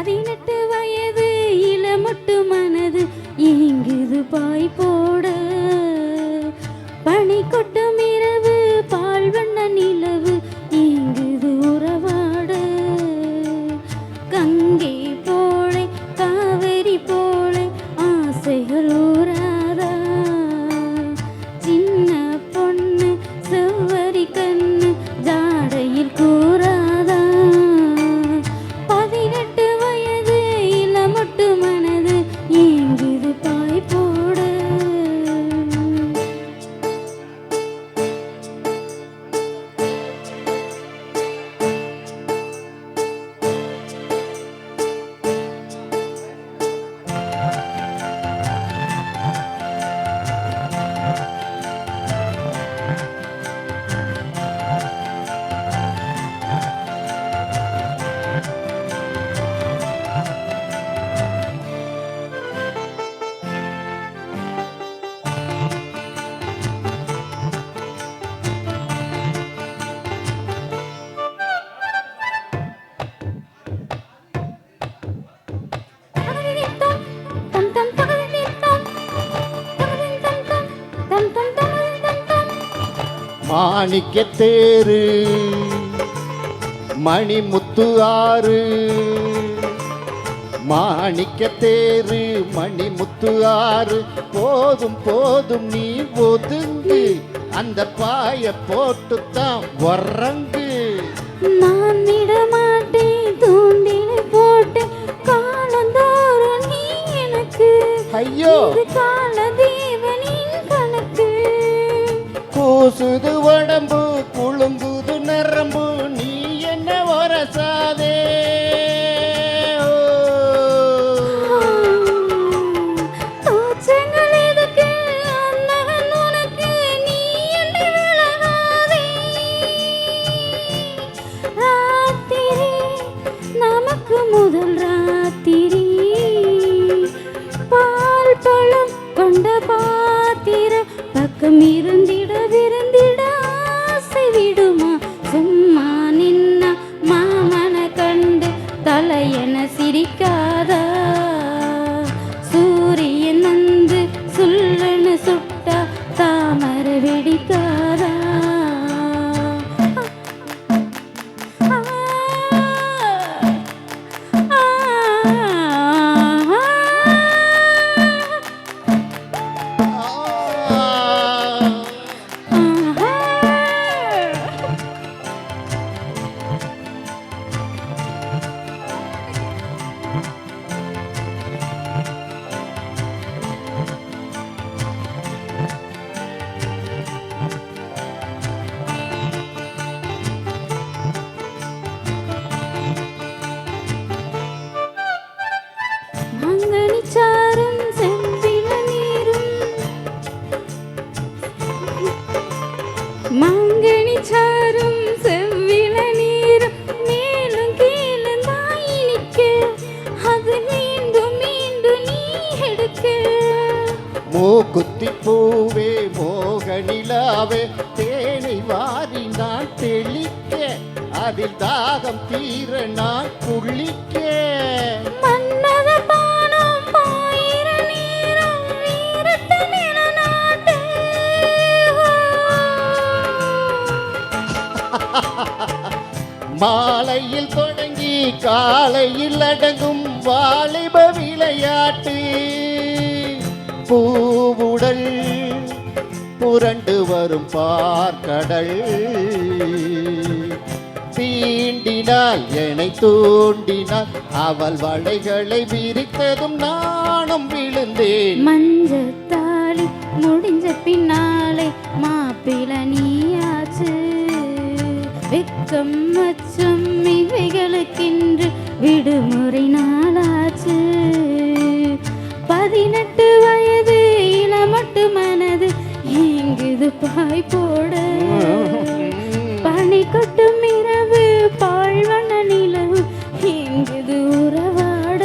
பதினெட்டு வயது இளமொட்டு மனது ஏங்குது பாய் போல. மாணிக்க தேரு மணிமுத்து ஆறு மாணிக்க தேரு மணிமுத்து ஆறு போதும் போதும் நீ ஒதுங்கு. அந்த பாய போட்டுத்தான் உறங்கு. நான் விடமாட்டேன் தூண்டில போட்டு காலந்தோறும் நீ எனக்கு ஐயோ. கால கூசுது உடம்பு குழுங்குது நரம்பு மூக்குத்தி பூவே மோகனிலாவே தேனை வாரி நான் தெளிக்க அதில் தாகம் தீர நான் நிலநாட்டு. மாலையில் தொடங்கி காலையில் அடங்கும் வாலிப விளையாட்டு. பூவுடல் புரண்டு வரும் பார்க்கடல். தீண்டினால் என்னை தூண்டினால் அவள் வளைகளை விரித்ததும் நானும் விழுந்தேன். மஞ்சத்தாளி முடிஞ்ச பின்னாலே மாப்பிள நீயாச்சு. வெக்கம் மற்றும் இவைகளுக்கென்று விடுமுறை நாளாச்சு. பதினெட்டு வயது இளமட்டு மனது எங்குது பாய் போட. பனி கொட்டும் இரவு பாழ்வன நிலவு எங்குது உறவாட.